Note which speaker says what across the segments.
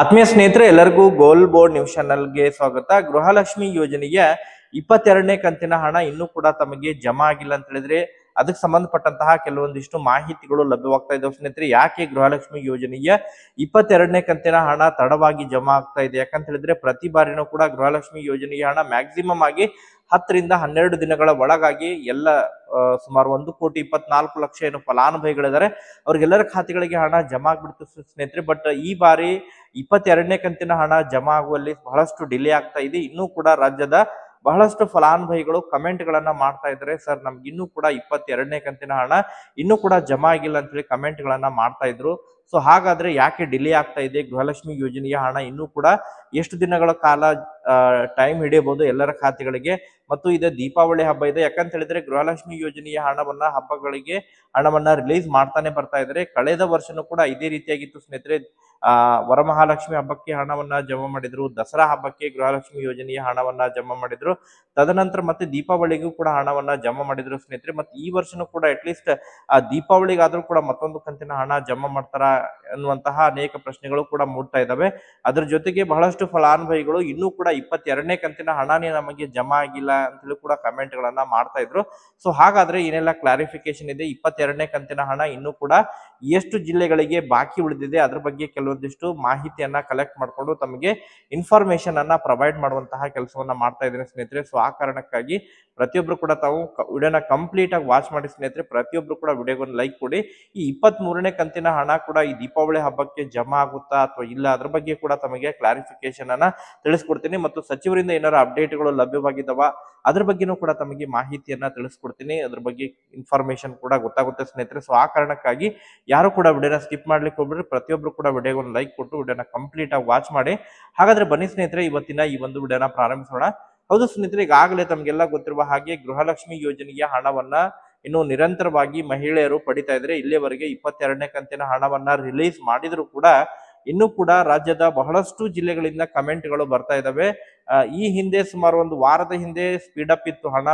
Speaker 1: ಆತ್ಮೀಯ ಸ್ನೇಹಿತರೆ, ಎಲ್ಲರಿಗೂ ಗೋಲ್ ಬೋರ್ಡ್ ನ್ಯೂಸ್ ಚಾನಲ್ಗೆ ಸ್ವಾಗತ. ಗೃಹಲಕ್ಷ್ಮಿ ಯೋಜನೆಗೆ ಇಪ್ಪತ್ತೆರಡನೇ ಕಂತಿನ ಹಣ ಇನ್ನೂ ಕೂಡ ತಮಗೆ ಜಮಾ ಆಗಿಲ್ಲ ಅಂತ ಹೇಳಿದ್ರೆ, ಅದಕ್ಕೆ ಸಂಬಂಧಪಟ್ಟಂತಹ ಕೆಲವೊಂದಿಷ್ಟು ಮಾಹಿತಿಗಳು ಲಭ್ಯವಾಗ್ತಾ ಇದ್ದಾವೆ ಸ್ನೇಹಿತರೆ. ಯಾಕೆ ಗೃಹಲಕ್ಷ್ಮಿ ಯೋಜನೆಯ ಇಪ್ಪತ್ತೆರಡನೇ ಕಂತಿನ ಹಣ ತಡವಾಗಿ ಜಮಾ ಆಗ್ತಾ ಇದೆ? ಯಾಕಂತ ಹೇಳಿದ್ರೆ, ಪ್ರತಿ ಬಾರಿನೂ ಕೂಡ ಗೃಹಲಕ್ಷ್ಮಿ ಯೋಜನೆಯ ಹಣ ಮ್ಯಾಕ್ಸಿಮಮ್ ಆಗಿ ಹತ್ತರಿಂದ ಹನ್ನೆರಡು ದಿನಗಳ ಒಳಗಾಗಿ ಎಲ್ಲ ಸುಮಾರು ಒಂದು ಕೋಟಿ ಇಪ್ಪತ್ನಾಲ್ಕು ಲಕ್ಷ ಏನು ಫಲಾನುಭವಿಗಳಿದ್ದಾರೆ. ಅವ್ರಿಗೆಲ್ಲರ ಖಾತೆಗಳಿಗೆ ಹಣ ಜಮಾ ಆಗ್ಬಿಡ್ತು ಸ್ನೇಹಿತರೆ. ಬಟ್ ಈ ಬಾರಿ ಇಪ್ಪತ್ತೆರಡನೇ ಕಂತಿನ ಹಣ ಜಮಾ ಆಗುವಲ್ಲಿ ಬಹಳಷ್ಟು ಡಿಲೇ ಆಗ್ತಾ ಇದೆ. ಇನ್ನೂ ಕೂಡ ರಾಜ್ಯದ ಬಹಳಷ್ಟು ಫಲಾನುಭವಿಗಳು ಕಮೆಂಟ್ ಗಳನ್ನ ಮಾಡ್ತಾ ಇದ್ದಾರೆ. ಸರ್, ನಮ್ಗೆ ಇನ್ನೂ ಕೂಡ ಇಪ್ಪತ್ತೆರಡನೇ ಕಂತಿನ ಹಣ ಇನ್ನೂ ಕೂಡ ಜಮಾ ಆಗಿಲ್ಲ ಅಂತ ಹೇಳಿ ಕಮೆಂಟ್ ಗಳನ್ನ ಮಾಡ್ತಾ ಇದ್ರು. ಸೊ ಹಾಗಾದ್ರೆ ಯಾಕೆ ಡಿಲೇ ಆಗ್ತಾ ಇದೆ? ಗೃಹಲಕ್ಷ್ಮಿ ಯೋಜನೆಯ ಹಣ ಇನ್ನೂ ಕೂಡ ಎಷ್ಟು ದಿನಗಳ ಕಾಲ ಟೈಮ್ ಹಿಡಿಯಬಹುದು ಎಲ್ಲರ ಖಾತೆಗಳಿಗೆ. ಮತ್ತು ಇದು ದೀಪಾವಳಿ ಹಬ್ಬ ಇದೆ. ಯಾಕಂತ ಹೇಳಿದ್ರೆ ಗೃಹಲಕ್ಷ್ಮಿ ಯೋಜನೆಯ ಹಣವನ್ನ ಹಬ್ಬಗಳಿಗೆ ಹಣವನ್ನ ರಿಲೀಸ್ ಮಾಡ್ತಾನೆ ಬರ್ತಾ ಇದ್ರೆ ಕಳೆದ ವರ್ಷನೂ ಕೂಡ ಇದೇ ರೀತಿಯಾಗಿತ್ತು ಸ್ನೇಹಿತರೆ. ಆ, ವರಮಹಾಲಕ್ಷ್ಮಿ ಹಬ್ಬಕ್ಕೆ ಹಣವನ್ನ ಜಮಾ ಮಾಡಿದ್ರು. ದಸರಾ ಹಬ್ಬಕ್ಕೆ ಗೃಹಲಕ್ಷ್ಮಿ ಯೋಜನೆಯ ಹಣವನ್ನ ಜಮಾ ಮಾಡಿದ್ರು. ತದನಂತರ ಮತ್ತೆ ದೀಪಾವಳಿಗೂ ಕೂಡ ಹಣವನ್ನ ಜಮಾ ಮಾಡಿದ್ರು ಸ್ನೇಹಿತರೆ. ಮತ್ತೆ ಈ ವರ್ಷನೂ ಕೂಡ ಅಟ್ಲೀಸ್ಟ್ ಆ, ದೀಪಾವಳಿಗಾದ್ರೂ ಕೂಡ ಮತ್ತೊಂದು ಕಂತಿನ ಹಣ ಜಮಾ ಮಾಡ್ತಾರ ಅನ್ನುವಂತಹ ಅನೇಕ ಪ್ರಶ್ನೆಗಳು ಕೂಡ ಮೂಡ್ತಾ ಇದಾವೆ ಅದ್ರ ಜೊತೆಗೆ ಬಹಳಷ್ಟು ಫಲಾನುಭವಿಗಳು ಇನ್ನೂ ಕೂಡ ಇಪ್ಪತ್ತೆರಡನೇ ಕಂತಿನ ಹಣನೇ ನಮಗೆ ಜಮಾ ಆಗಿಲ್ಲ ಅಂತ ಹೇಳಿ ಕೂಡ ಕಮೆಂಟ್ ಗಳನ್ನ ಮಾಡ್ತಾ ಇದ್ರು. ಸೊ ಹಾಗಾದ್ರೆ ಏನೆಲ್ಲ ಕ್ಲಾರಿಫಿಕೇಶನ್ ಇದೆ. ಇಪ್ಪತ್ತೆರಡನೇ ಕಂತಿನ ಹಣ ಇನ್ನೂ ಕೂಡ ಎಷ್ಟು ಜಿಲ್ಲೆಗಳಿಗೆ ಬಾಕಿ ಉಳಿದಿದೆ ಅದ್ರ ಬಗ್ಗೆ ಕೆಲವೊಂದಿಷ್ಟು ಮಾಹಿತಿಯನ್ನ ಕಲೆಕ್ಟ್ ಮಾಡ್ಕೊಂಡು ತಮಗೆ ಇನ್ಫಾರ್ಮೇಶನ್ ಅನ್ನ ಪ್ರೊವೈಡ್ ಮಾಡುವಂತಹ ಕೆಲಸವನ್ನ ಮಾಡ್ತಾ ಇದ್ದೇನೆ ಸ್ನೇಹಿತರೆ. ಸೊ ಆ ಕಾರಣಕ್ಕಾಗಿ ಪ್ರತಿಯೊಬ್ರು ಕೂಡ ತಾವು ವಿಡಿಯೋನ ಕಂಪ್ಲೀಟ್ ಆಗಿ ವಾಚ್ ಮಾಡಿ ಸ್ನೇಹಿತರೆ. ಪ್ರತಿಯೊಬ್ರು ಕೂಡ ವಿಡಿಯೋಗೊಂದು ಲೈಕ್ ಕೊಡಿ. ಈ ಇಪ್ಪತ್ತ್ ಮೂರನೇ ಕಂತಿನ ಹಣ ಕೂಡ ಈ ದೀಪಾವಳಿ ಹಬ್ಬಕ್ಕೆ ಜಮಾ ಆಗುತ್ತಾ ಅಥವಾ ಇಲ್ಲ ಅದ್ರ ಬಗ್ಗೆ ಕೂಡ ತಮಗೆ ಕ್ಲಾರಿಫಿಕೇಶನ್ ಅನ್ನ ತಿಳಿಸ್ಕೊಡ್ತೀನಿ. ಮತ್ತು ಸಚಿವರಿಂದ ಏನಾರ ಅಪ್ಡೇಟ್ಗಳು ಲಭ್ಯವಾಗಿದ್ದಾವ ಅದ್ರ ಬಗ್ಗೆನೂ ಕೂಡ ತಮಗೆ ಮಾಹಿತಿಯನ್ನ ತಿಳಿಸ್ಕೊಡ್ತೀನಿ. ಅದ್ರ ಬಗ್ಗೆ ಇನ್ಫಾರ್ಮೇಶನ್ ಕೂಡ ಗೊತ್ತಾಗುತ್ತೆ ಸ್ನೇಹಿತರೆ. ಸೊ ಆ ಕಾರಣಕ್ಕಾಗಿ ಯಾರು ಕೂಡ ವಿಡಿಯೋನ ಸ್ಕಿಪ್ ಮಾಡ್ಲಿಕ್ಕೆ ಹೋಗ್ಬಿಟ್ರೆ ಪ್ರತಿಯೊಬ್ರು ಕೂಡ ವಿಡಿಯೋಗೆ ಒಂದು ಲೈಕ್ ಕೊಟ್ಟು ವಿಡಿಯೋನ ಕಂಪ್ಲೀಟ್ ಆಗಿ ವಾಚ್ ಮಾಡಿ. ಹಾಗಾದ್ರೆ ಬನ್ನಿ ಸ್ನೇಹಿತರೆ, ಇವತ್ತಿನ ಈ ಒಂದು ವಿಡಿಯೋನ ಪ್ರಾರಂಭಿಸೋಣ. ಹೌದು ಸ್ನೇಹಿತರೆ, ಈಗಾಗಲೇ ತಮಗೆಲ್ಲ ಗೊತ್ತಿರುವ ಹಾಗೆ ಗೃಹಲಕ್ಷ್ಮಿ ಯೋಜನೆಯ ಹಣವನ್ನ ಇನ್ನು ನಿರಂತರವಾಗಿ ಮಹಿಳೆಯರು ಪಡಿತಾ ಇದ್ರೆ ಇಲ್ಲಿಯವರೆಗೆ ಇಪ್ಪತ್ತೆರಡನೇ ಕಂತಿನ ಹಣವನ್ನ ರಿಲೀಸ್ ಮಾಡಿದ್ರು ಕೂಡ ಇನ್ನೂ ಕೂಡ ರಾಜ್ಯದ ಬಹಳಷ್ಟು ಜಿಲ್ಲೆಗಳಿಂದ ಕಮೆಂಟ್ಗಳು ಬರ್ತಾ ಇದಾವೆ. ಆ, ಈ ಹಿಂದೆ ಸುಮಾರು ಒಂದು ವಾರದ ಹಿಂದೆ ಸ್ಪೀಡ್ ಅಪ್ ಇತ್ತು ಹಣ.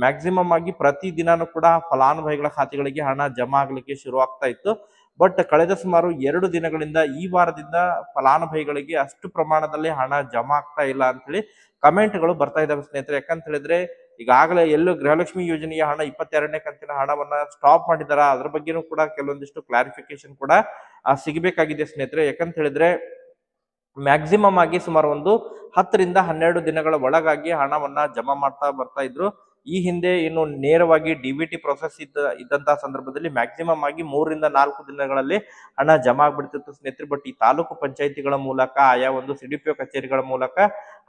Speaker 1: ಮ್ಯಾಕ್ಸಿಮಮ್ ಆಗಿ ಪ್ರತಿ ದಿನಾನು ಕೂಡ ಫಲಾನುಭವಿಗಳ ಖಾತೆಗಳಿಗೆ ಹಣ ಜಮಾ ಆಗ್ಲಿಕ್ಕೆ ಶುರು ಆಗ್ತಾ ಇತ್ತು. ಬಟ್ ಕಳೆದ ಸುಮಾರು ಎರಡು ದಿನಗಳಿಂದ ಈ ವಾರದಿಂದ ಫಲಾನುಭವಿಗಳಿಗೆ ಅಷ್ಟು ಪ್ರಮಾಣದಲ್ಲಿ ಹಣ ಜಮಾ ಆಗ್ತಾ ಇಲ್ಲ ಅಂತ ಹೇಳಿ ಕಮೆಂಟ್ಗಳು ಬರ್ತಾ ಇದ್ದಾವೆ ಸ್ನೇಹಿತರೆ. ಯಾಕಂತ ಹೇಳಿದ್ರೆ ಈಗಾಗಲೇ ಎಲ್ಲೋ ಗೃಹಲಕ್ಷ್ಮಿ ಯೋಜನೆಯ ಹಣ ಇಪ್ಪತ್ತೆರಡನೇ ಕಂತಿನ ಹಣವನ್ನ ಸ್ಟಾಪ್ ಮಾಡಿದಾರ? ಅದ್ರ ಬಗ್ಗೆನೂ ಕೂಡ ಕೆಲವೊಂದಿಷ್ಟು ಕ್ಲಾರಿಫಿಕೇಶನ್ ಕೂಡ ಸಿಗಬೇಕಾಗಿದೆ ಸ್ನೇಹಿತರೆ. ಯಾಕಂತ ಹೇಳಿದ್ರೆ ಮ್ಯಾಕ್ಸಿಮಮ್ ಆಗಿ ಸುಮಾರು ಒಂದು ಹತ್ತರಿಂದ ಹನ್ನೆರಡು ದಿನಗಳ ಒಳಗಾಗಿ ಹಣವನ್ನ ಜಮಾ ಮಾಡ್ತಾ ಬರ್ತಾ ಇದ್ರು. ಈ ಹಿಂದೆ ಇನ್ನು ನೇರವಾಗಿ ಡಿ ಬಿ ಟಿ ಪ್ರೊಸೆಸ್ ಇದ್ದ ಇದ್ದಂತಹ ಸಂದರ್ಭದಲ್ಲಿ ಮ್ಯಾಕ್ಸಿಮಮ್ ಆಗಿ ಮೂರರಿಂದ ನಾಲ್ಕು ದಿನಗಳಲ್ಲಿ ಹಣ ಜಮಾ ಆಗ್ಬಿಡ್ತಿತ್ತು ಸ್ನೇಹಿತರೆ. ಬಟ್ ಈ ತಾಲೂಕು ಪಂಚಾಯಿತಿಗಳ ಮೂಲಕ, ಆಯಾ ಒಂದು ಸಿಡಿಪಿಒ ಕಚೇರಿಗಳ ಮೂಲಕ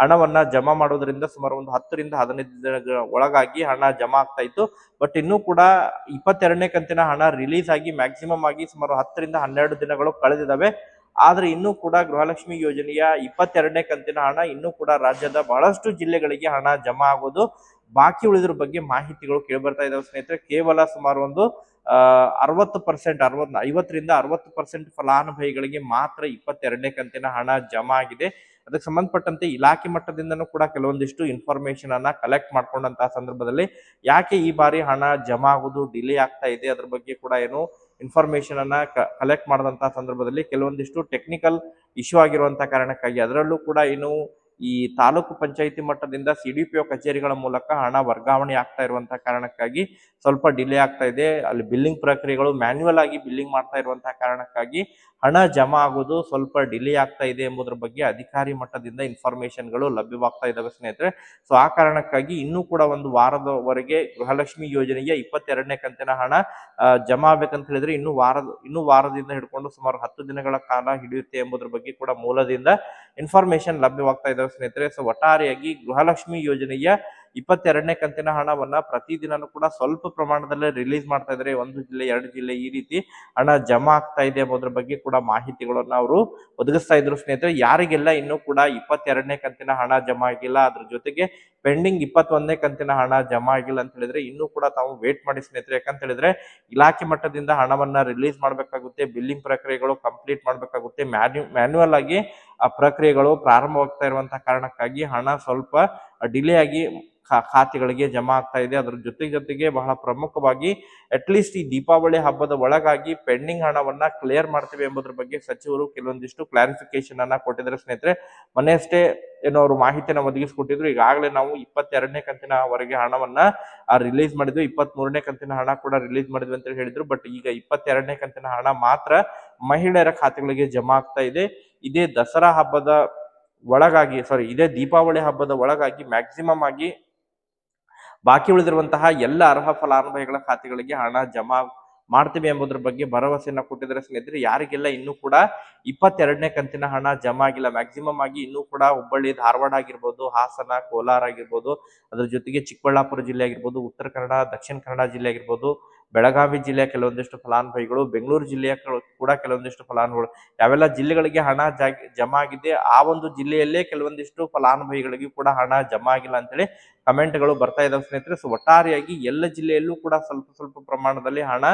Speaker 1: ಹಣವನ್ನ ಜಮಾ ಮಾಡೋದ್ರಿಂದ ಸುಮಾರು ಒಂದು ಹತ್ತರಿಂದ ಹದಿನೈದು ದಿನಗಳ ಒಳಗಾಗಿ ಹಣ ಜಮಾ ಆಗ್ತಾ ಇತ್ತು. ಬಟ್ ಇನ್ನೂ ಕೂಡ ಇಪ್ಪತ್ತೆರಡನೇ ಕಂತಿನ ಹಣ ರಿಲೀಸ್ ಆಗಿ ಮ್ಯಾಕ್ಸಿಮಮ್ ಆಗಿ ಸುಮಾರು ಹತ್ತರಿಂದ ಹನ್ನೆರಡು ದಿನಗಳು ಕಳೆದಿದ್ದಾವೆ. ಆದ್ರೆ ಇನ್ನೂ ಕೂಡ ಗೃಹಲಕ್ಷ್ಮಿ ಯೋಜನೆಯ ಇಪ್ಪತ್ತೆರಡನೇ ಕಂತಿನ ಹಣ ಇನ್ನೂ ಕೂಡ ರಾಜ್ಯದ ಬಹಳಷ್ಟು ಜಿಲ್ಲೆಗಳಿಗೆ ಹಣ ಜಮಾ ಆಗೋದು ಬಾಕಿ ಉಳಿದ್ರ ಬಗ್ಗೆ ಮಾಹಿತಿಗಳು ಕೇಳಿಬರ್ತಾ ಇದಾವೆ ಸ್ನೇಹಿತರೆ. ಕೇವಲ ಸುಮಾರು ಒಂದು ಅರವತ್ತು ಪರ್ಸೆಂಟ್ ಅರವತ್ ಐವತ್ತರಿಂದ ಅರವತ್ತು ಪರ್ಸೆಂಟ್ ಫಲಾನುಭವಿಗಳಿಗೆ ಮಾತ್ರ ಇಪ್ಪತ್ತೆರಡನೇ ಕಂತಿನ ಹಣ ಜಮಾ ಆಗಿದೆ. ಅದಕ್ಕೆ ಸಂಬಂಧಪಟ್ಟಂತೆ ಇಲಾಖೆ ಮಟ್ಟದಿಂದನೂ ಕೂಡ ಕೆಲವೊಂದಿಷ್ಟು ಇನ್ಫಾರ್ಮೇಶನ್ ಅನ್ನ ಕಲೆಕ್ಟ್ ಮಾಡ್ಕೊಂಡಂತಹ ಸಂದರ್ಭದಲ್ಲಿ ಯಾಕೆ ಈ ಬಾರಿ ಹಣ ಜಮಾ ಆಗೋದು ಡಿಲೇ ಆಗ್ತಾ ಇದೆ? ಅದ್ರ ಬಗ್ಗೆ ಕೂಡ ಏನು ಇನ್ಫಾರ್ಮೇಶನ್ ಅನ್ನ ಕಲೆಕ್ಟ್ ಮಾಡಿದಂತಹ ಸಂದರ್ಭದಲ್ಲಿ ಕೆಲವೊಂದಿಷ್ಟು ಟೆಕ್ನಿಕಲ್ ಇಶ್ಯೂ ಆಗಿರುವಂತಹ ಕಾರಣಕ್ಕಾಗಿ ಅದರಲ್ಲೂ ಕೂಡ ಏನು ಈ ತಾಲೂಕು ಪಂಚಾಯಿತಿ ಮಟ್ಟದಿಂದ ಸಿ ಡಿ ಪಿ ಒ ಕಚೇರಿಗಳ ಮೂಲಕ ಹಣ ವರ್ಗಾವಣೆ ಆಗ್ತಾ ಇರುವಂತಹ ಕಾರಣಕ್ಕಾಗಿ ಸ್ವಲ್ಪ ಡಿಲೇ ಆಗ್ತಾ ಇದೆ. ಅಲ್ಲಿ ಬಿಲ್ಲಿಂಗ್ ಪ್ರಕ್ರಿಯೆಗಳು ಮ್ಯಾನ್ಯುವಲ್ ಆಗಿ ಬಿಲ್ಲಿಂಗ್ ಮಾಡ್ತಾ ಇರುವಂತಹ ಕಾರಣಕ್ಕಾಗಿ ಹಣ ಜಮಾ ಆಗೋದು ಸ್ವಲ್ಪ ಡಿಲೇ ಆಗ್ತಾ ಇದೆ ಎಂಬುದರ ಬಗ್ಗೆ ಅಧಿಕಾರಿ ಮಟ್ಟದಿಂದ ಇನ್ಫಾರ್ಮೇಶನ್ಗಳು ಲಭ್ಯವಾಗ್ತಾ ಇದ್ದಾವೆ ಸ್ನೇಹಿತರೆ. ಸೊ, ಆ ಕಾರಣಕ್ಕಾಗಿ ಇನ್ನೂ ಕೂಡ ಒಂದು ವಾರದವರೆಗೆ ಗೃಹಲಕ್ಷ್ಮಿ ಯೋಜನೆಯ ಇಪ್ಪತ್ತೆರಡನೇ ಕಂತಿನ ಹಣ ಜಮಾ ಆಗ್ಬೇಕಂತ ಹೇಳಿದ್ರೆ ಇನ್ನು ವಾರದ ಇನ್ನು ವಾರದಿಂದ ಹಿಡ್ಕೊಂಡು ಸುಮಾರು ಹತ್ತು ದಿನಗಳ ಕಾಲ ಹಿಡಿಯುತ್ತೆ ಎಂಬುದರ ಬಗ್ಗೆ ಕೂಡ ಮೂಲದಿಂದ ಇನ್ಫಾರ್ಮೇಶನ್ ಲಭ್ಯವಾಗ್ತಾ ಇದಾವೆ ಸ್ನೇಹಿತರೆ, ಸೊ ಒಟ್ಟಾರೆಯಾಗಿ ಗೃಹಲಕ್ಷ್ಮಿ ಯೋಜನೆಯ ಇಪ್ಪತ್ತೆರಡನೇ ಕಂತಿನ ಹಣವನ್ನ ಪ್ರತಿದಿನನೂ ಕೂಡ ಸ್ವಲ್ಪ ಪ್ರಮಾಣದಲ್ಲಿ ರಿಲೀಸ್ ಮಾಡ್ತಾ ಇದ್ದಾರೆ. ಒಂದು ಜಿಲ್ಲೆ, ಎರಡು ಜಿಲ್ಲೆ ಈ ರೀತಿ ಹಣ ಜಮಾ ಆಗ್ತಾ ಇದೆ ಎಂಬುದ್ರ ಬಗ್ಗೆ ಕೂಡ ಮಾಹಿತಿಗಳನ್ನ ಅವರು ಒದಗಿಸ್ತಾ ಇದ್ರು ಸ್ನೇಹಿತರೆ. ಯಾರಿಗೆಲ್ಲ ಇನ್ನೂ ಕೂಡ ಇಪ್ಪತ್ತೆರಡನೇ ಕಂತಿನ ಹಣ ಜಮಾ ಆಗಿಲ್ಲ, ಅದ್ರ ಜೊತೆಗೆ ಪೆಂಡಿಂಗ್ ಇಪ್ಪತ್ತೊಂದನೇ ಕಂತಿನ ಹಣ ಜಮಾ ಆಗಿಲ್ಲ ಅಂತ ಹೇಳಿದ್ರೆ ಇನ್ನೂ ಕೂಡ ತಾವು ವೇಟ್ ಮಾಡಿ ಸ್ನೇಹಿತರೆ. ಯಾಕಂತ ಹೇಳಿದ್ರೆ ಇಲಾಖೆ ಮಟ್ಟದಿಂದ ಹಣವನ್ನ ರಿಲೀಸ್ ಮಾಡಬೇಕಾಗುತ್ತೆ ಬಿಲ್ಲಿಂಗ್ ಪ್ರಕ್ರಿಯೆಗಳು ಕಂಪ್ಲೀಟ್ ಮಾಡಬೇಕಾಗುತ್ತೆ ಮ್ಯಾನ್ಯು ಮ್ಯಾನ್ಯುವಲ್ ಆಗಿ ಆ ಪ್ರಕ್ರಿಯೆಗಳು ಪ್ರಾರಂಭವಾಗ್ತಾ ಇರುವಂತಹ ಕಾರಣಕ್ಕಾಗಿ ಹಣ ಸ್ವಲ್ಪ ಡಿಲೇ ಆಗಿ ಖಾತೆಗಳಿಗೆ ಜಮಾ ಆಗ್ತಾ ಇದೆ. ಅದ್ರ ಜೊತೆ ಜೊತೆಗೆ ಬಹಳ ಪ್ರಮುಖವಾಗಿ ಅಟ್ಲೀಸ್ಟ್ ಈ ದೀಪಾವಳಿ ಹಬ್ಬದ ಒಳಗಾಗಿ ಪೆಂಡಿಂಗ್ ಹಣವನ್ನ ಕ್ಲಿಯರ್ ಮಾಡ್ತೀವಿ ಎಂಬುದ್ರ ಬಗ್ಗೆ ಸಚಿವರು ಕೆಲವೊಂದಿಷ್ಟು ಕ್ಲಾರಿಫಿಕೇಶನ್ ಅನ್ನ ಕೊಟ್ಟಿದ್ದಾರೆ. ಸ್ನೇಹಿತರೆ, ಮನೆಯಷ್ಟೇ ಏನೋ ಅವರು ಮಾಹಿತಿಯನ್ನು ಒದಗಿಸಿಕೊಟ್ಟಿದ್ರು. ಈಗಾಗಲೇ ನಾವು ಇಪ್ಪತ್ತೆರಡನೇ ಕಂತಿನವರೆಗೆ ಹಣವನ್ನ ರಿಲೀಸ್ ಮಾಡಿದ್ವಿ. ಇಪ್ಪತ್ತ್ ಮೂರನೇ ಕಂತಿನ ಹಣ ಕೂಡ ರಿಲೀಸ್ ಮಾಡಿದ್ವಿ ಅಂತ ಹೇಳಿದ್ರು. ಬಟ್ ಈಗ ಇಪ್ಪತ್ತೆರಡನೇ ಕಂತಿನ ಹಣ ಮಾತ್ರ ಮಹಿಳೆಯರ ಖಾತೆಗಳಿಗೆ ಜಮಾ ಆಗ್ತಾ ಇದೆ. ಇದೇ ದಸರಾ ಹಬ್ಬದ ಒಳಗಾಗಿ ಸಾರಿ ಇದೇ ದೀಪಾವಳಿ ಹಬ್ಬದ ಒಳಗಾಗಿ ಮ್ಯಾಕ್ಸಿಮಮ್ ಆಗಿ ಬಾಕಿ ಉಳಿದಿರುವಂತಹ ಎಲ್ಲ ಅರ್ಹ ಫಲಾನುಭವಿಗಳ ಖಾತೆಗಳಿಗೆ ಹಣ ಜಮಾ ಮಾಡ್ತೀವಿ ಎಂಬುದ್ರ ಬಗ್ಗೆ ಭರವಸೆಯನ್ನ ಕೊಟ್ಟಿದ್ದಾರೆ ಸ್ನೇಹಿತರೆ. ಯಾರಿಗೆಲ್ಲ ಇನ್ನೂ ಕೂಡ ಇಪ್ಪತ್ತೆರಡನೇ ಕಂತಿನ ಹಣ ಜಮಾ ಆಗಿಲ್ಲ ಮ್ಯಾಕ್ಸಿಮಮ್ ಆಗಿ ಇನ್ನೂ ಕೂಡ ಹುಬ್ಬಳ್ಳಿ, ಧಾರವಾಡ ಆಗಿರ್ಬೋದು, ಹಾಸನ, ಕೋಲಾರ ಆಗಿರ್ಬೋದು, ಅದ್ರ ಜೊತೆಗೆ ಚಿಕ್ಕಬಳ್ಳಾಪುರ ಜಿಲ್ಲೆ ಆಗಿರ್ಬೋದು, ಉತ್ತರ ಕನ್ನಡ, ದಕ್ಷಿಣ ಕನ್ನಡ ಜಿಲ್ಲೆ ಆಗಿರ್ಬೋದು ಬೆಳಗಾವಿ ಜಿಲ್ಲೆಯ ಕೆಲವೊಂದಿಷ್ಟು ಫಲಾನುಭವಿಗಳು, ಬೆಂಗಳೂರು ಜಿಲ್ಲೆಯ ಕೂಡ ಕೆಲವೊಂದಿಷ್ಟು ಫಲಾನುಭವಿಗಳು. ಯಾವೆಲ್ಲ ಜಿಲ್ಲೆಗಳಿಗೆ ಹಣ ಜಮಾ ಆಗಿದೆ ಆ ಒಂದು ಜಿಲ್ಲೆಯಲ್ಲೇ ಕೆಲವೊಂದಿಷ್ಟು ಫಲಾನುಭವಿಗಳಿಗೆ ಕೂಡ ಹಣ ಜಮಾ ಆಗಿಲ್ಲ ಅಂತೇಳಿ ಕಮೆಂಟ್ಗಳು ಬರ್ತಾ ಇದಾವೆ ಸ್ನೇಹಿತರೆ. ಸೊ ಒಟ್ಟಾರೆಯಾಗಿ ಎಲ್ಲ ಜಿಲ್ಲೆಯಲ್ಲೂ ಕೂಡ ಸ್ವಲ್ಪ ಸ್ವಲ್ಪ ಪ್ರಮಾಣದಲ್ಲಿ ಹಣ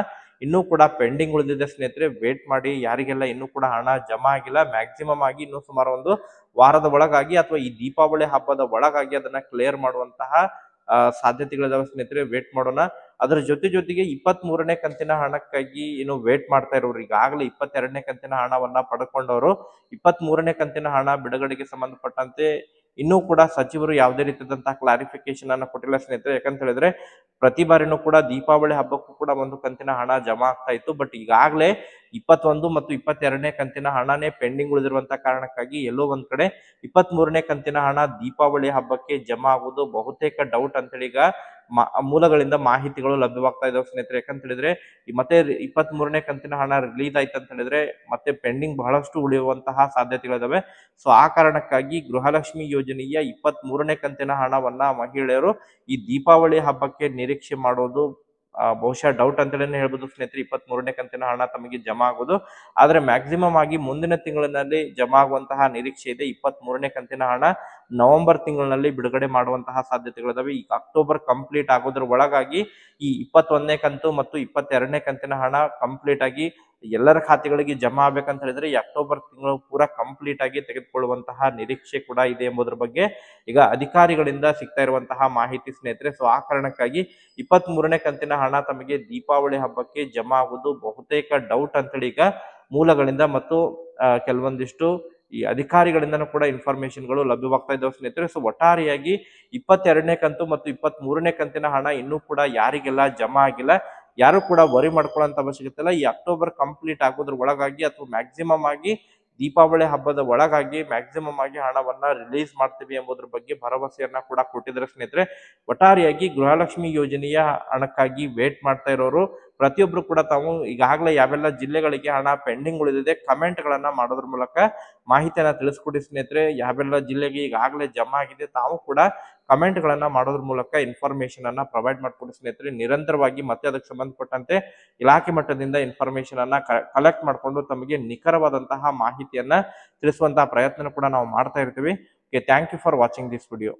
Speaker 1: ಇನ್ನೂ ಕೂಡ ಪೆಂಡಿಂಗ್ ಉಳಿದಿದೆ ಸ್ನೇಹಿತರೆ. ವೇಟ್ ಮಾಡಿ, ಯಾರಿಗೆಲ್ಲ ಇನ್ನೂ ಕೂಡ ಹಣ ಜಮಾ ಆಗಿಲ್ಲ ಮ್ಯಾಕ್ಸಿಮಮ್ ಆಗಿ ಇನ್ನೂ ಸುಮಾರು ಒಂದು ವಾರದ ಒಳಗಾಗಿ ಅಥವಾ ಈ ದೀಪಾವಳಿ ಹಬ್ಬದ ಒಳಗಾಗಿ ಅದನ್ನ ಕ್ಲಿಯರ್ ಮಾಡುವಂತಹ ಸಾಧ್ಯತೆಗಳಿದಾವೆ ಸ್ನೇಹಿತರೆ ವೇಟ್ ಮಾಡೋಣ. ಅದರ ಜೊತೆ ಜೊತೆಗೆ ಇಪ್ಪತ್ತ್ ಮೂರನೇ ಕಂತಿನ ಹಣಕ್ಕಾಗಿ ಏನು ವೇಟ್ ಮಾಡ್ತಾ ಇರೋರು, ಈಗಾಗಲೇ ಇಪ್ಪತ್ತೆರಡನೇ ಕಂತಿನ ಹಣವನ್ನ ಪಡ್ಕೊಂಡವರು ಇಪ್ಪತ್ತ್ ಮೂರನೇ ಕಂತಿನ ಹಣ ಬಿಡುಗಡೆಗೆ ಸಂಬಂಧಪಟ್ಟಂತೆ ಇನ್ನೂ ಕೂಡ ಸಚಿವರು ಯಾವುದೇ ರೀತಿಯಾದಂತಹ ಕ್ಲಾರಿಫಿಕೇಶನ್ ಅನ್ನ ಕೊಟ್ಟಿಲ್ಲ ಸ್ನೇಹಿತರೆ. ಯಾಕಂತ ಹೇಳಿದ್ರೆ, ಪ್ರತಿ ಬಾರಿನೂ ಕೂಡ ದೀಪಾವಳಿ ಹಬ್ಬಕ್ಕೂ ಕೂಡ ಒಂದು ಕಂತಿನ ಹಣ ಜಮಾ ಆಗ್ತಾ ಇತ್ತು. ಬಟ್ ಈಗಾಗಲೇ ಇಪ್ಪತ್ತೊಂದು ಮತ್ತು ಇಪ್ಪತ್ತೆರಡನೇ ಕಂತಿನ ಹಣನೇ ಪೆಂಡಿಂಗ್ ಉಳಿದಿರುವಂತಹ ಕಾರಣಕ್ಕಾಗಿ ಎಲ್ಲೋ ಒಂದ್ ಕಡೆ ಇಪ್ಪತ್ತ್ ಮೂರನೇ ಕಂತಿನ ಹಣ ದೀಪಾವಳಿ ಹಬ್ಬಕ್ಕೆ ಜಮಾ ಆಗುವುದು ಬಹುತೇಕ ಡೌಟ್ ಅಂತೇಳಿ ಈಗ ಮೂಲಗಳಿಂದ ಮಾಹಿತಿಗಳು ಲಭ್ಯವಾಗ್ತಾ ಇದಾವೆ ಸ್ನೇಹಿತರೆ. ಯಾಕಂತ ಹೇಳಿದ್ರೆ ಮತ್ತೆ ಇಪ್ಪತ್ತ್ ಮೂರನೇ ಕಂತಿನ ಹಣ ರಿಲೀಸ್ ಆಯ್ತು ಅಂತ ಹೇಳಿದ್ರೆ, ಮತ್ತೆ ಪೆಂಡಿಂಗ್ ಬಹಳಷ್ಟು ಉಳಿಯುವಂತಹ ಸಾಧ್ಯತೆಗಳಿದಾವೆ. ಸೊ ಆ ಕಾರಣಕ್ಕಾಗಿ ಗೃಹಲಕ್ಷ್ಮಿ ಯೋಜನೆಯ ಇಪ್ಪತ್ತ್ ಮೂರನೇ ಕಂತಿನ ಹಣವನ್ನ ಮಹಿಳೆಯರು ಈ ದೀಪಾವಳಿ ಹಬ್ಬಕ್ಕೆ ನಿರೀಕ್ಷೆ ಮಾಡೋದು ಬಹುಶಃ ಡೌಟ್ ಅಂತಲೇ ಹೇಳ್ಬೋದು ಸ್ನೇಹಿತರೆ. ಇಪ್ಪತ್ತ್ ಮೂರನೇ ಕಂತಿನ ಹಣ ತಮಗೆ ಜಮಾ ಆಗೋದು. ಆದ್ರೆ ಮ್ಯಾಕ್ಸಿಮಮ್ ಆಗಿ ಮುಂದಿನ ತಿಂಗಳಿನಲ್ಲಿ ಜಮಾ ಆಗುವಂತಹ ನಿರೀಕ್ಷೆ ಇದೆ. ಇಪ್ಪತ್ತ್ ಮೂರನೇ ಕಂತಿನ ಹಣ ನವೆಂಬರ್ ತಿಂಗಳಿನಲ್ಲಿ ಬಿಡುಗಡೆ ಮಾಡುವಂತಹ ಸಾಧ್ಯತೆಗಳಿದಾವೆ. ಈಗ ಅಕ್ಟೋಬರ್ ಕಂಪ್ಲೀಟ್ ಆಗೋದ್ರ ಒಳಗಾಗಿ ಈ ಇಪ್ಪತ್ತೊಂದನೇ ಕಂತು ಮತ್ತು ಇಪ್ಪತ್ತೆರಡನೇ ಕಂತಿನ ಹಣ ಕಂಪ್ಲೀಟ್ ಆಗಿ ಎಲ್ಲರ ಖಾತೆಗಳಿಗೆ ಜಮಾ ಆಗ್ಬೇಕಂತ ಹೇಳಿದ್ರೆ ಈ ಅಕ್ಟೋಬರ್ ತಿಂಗಳು ಪೂರ ಕಂಪ್ಲೀಟ್ ಆಗಿ ತೆಗೆದುಕೊಳ್ಳುವಂತಹ ನಿರೀಕ್ಷೆ ಕೂಡ ಇದೆ ಎಂಬುದರ ಬಗ್ಗೆ ಈಗ ಅಧಿಕಾರಿಗಳಿಂದ ಸಿಗ್ತಾ ಇರುವಂತಹ ಮಾಹಿತಿ ಸ್ನೇಹಿತರೆ. ಸೊ ಆ ಕಾರಣಕ್ಕಾಗಿ ಇಪ್ಪತ್ತ್ ಮೂರನೇ ಕಂತಿನ ಹಣ ತಮಗೆ ದೀಪಾವಳಿ ಹಬ್ಬಕ್ಕೆ ಜಮಾ ಆಗುವುದು ಬಹುತೇಕ ಡೌಟ್ ಅಂತೇಳಿ ಈಗ ಮೂಲಗಳಿಂದ ಮತ್ತು ಕೆಲವೊಂದಿಷ್ಟು ಈ ಅಧಿಕಾರಿಗಳಿಂದನೂ ಕೂಡ ಇನ್ಫಾರ್ಮೇಶನ್ಗಳು ಲಭ್ಯವಾಗ್ತಾ ಇದ್ದಾವೆ ಸ್ನೇಹಿತರೆ. ಸೊ ಒಟ್ಟಾರೆಯಾಗಿ ಇಪ್ಪತ್ತೆರಡನೇ ಕಂತು ಮತ್ತು ಇಪ್ಪತ್ತ್ ಮೂರನೇ ಕಂತಿನ ಹಣ ಇನ್ನೂ ಕೂಡ ಯಾರಿಗೆಲ್ಲ ಜಮಾ ಆಗಿಲ್ಲ, ಯಾರು ಕೂಡ ವರಿ ಮಾಡ್ಕೊಳ್ಳೋಂಥ ಅವಶ್ಯಕತೆ ಇಲ್ಲ. ಈ ಅಕ್ಟೋಬರ್ ಕಂಪ್ಲೀಟ್ ಆಗೋದ್ರ ಒಳಗಾಗಿ ಅಥವಾ ಮ್ಯಾಕ್ಸಿಮಮ್ ಆಗಿ ದೀಪಾವಳಿ ಹಬ್ಬದ ಒಳಗಾಗಿ ಮ್ಯಾಕ್ಸಿಮಮ್ ಆಗಿ ಹಣವನ್ನ ರಿಲೀಸ್ ಮಾಡ್ತೀವಿ ಎಂಬುದ್ರ ಬಗ್ಗೆ ಭರವಸೆಯನ್ನ ಕೂಡ ಕೊಟ್ಟಿದ್ದಾರೆ ಸ್ನೇಹಿತರೆ. ಒಟ್ಟಾರೆಯಾಗಿ ಗೃಹಲಕ್ಷ್ಮಿ ಯೋಜನೆಯ ಹಣಕ್ಕಾಗಿ ವೇಟ್ ಮಾಡ್ತಾ ಇರೋರು, ಪ್ರತಿಯೊಬ್ರು ಕೂಡ ತಾವು ಈಗಾಗಲೇ ಯಾವೆಲ್ಲ ಜಿಲ್ಲೆಗಳಿಗೆ ಹಣ ಪೆಂಡಿಂಗ್ ಉಳಿದಿದೆ ಕಮೆಂಟ್ ಗಳನ್ನ ಮಾಡೋದ್ರ ಮೂಲಕ ಮಾಹಿತಿಯನ್ನ ತಿಳಿಸ್ಕೊಡಿ ಸ್ನೇಹಿತರೆ. ಯಾವೆಲ್ಲ ಜಿಲ್ಲೆಗೆ ಈಗಾಗಲೇ ಜಮಾ ಆಗಿದೆ ತಾವು ಕೂಡ ಕಮೆಂಟ್ ಗಳನ್ನ ಮಾಡೋದ್ರ ಮೂಲಕ ಇನ್ಫಾರ್ಮೇಷನ್ ಅನ್ನ ಪ್ರೊವೈಡ್ ಮಾಡ್ಕೊಂಡು ಸ್ನೇಹಿತರೆ. ನಿರಂತರವಾಗಿ ಮತ್ತೆ ಅದಕ್ಕೆ ಸಂಬಂಧಪಟ್ಟಂತೆ ಇಲಾಖೆ ಮಟ್ಟದಿಂದ ಇನ್ಫಾರ್ಮೇಷನ್ ಅನ್ನ ಕಲೆಕ್ಟ್ ಮಾಡಿಕೊಂಡು ತಮಗೆ ನಿಖರವಾದಂತಹ ಮಾಹಿತಿಯನ್ನ ತಿಳಿಸುವಂತಹ ಪ್ರಯತ್ನ ಕೂಡ ನಾವು ಮಾಡ್ತಾ ಇರ್ತೀವಿ. Okay thank you for watching this video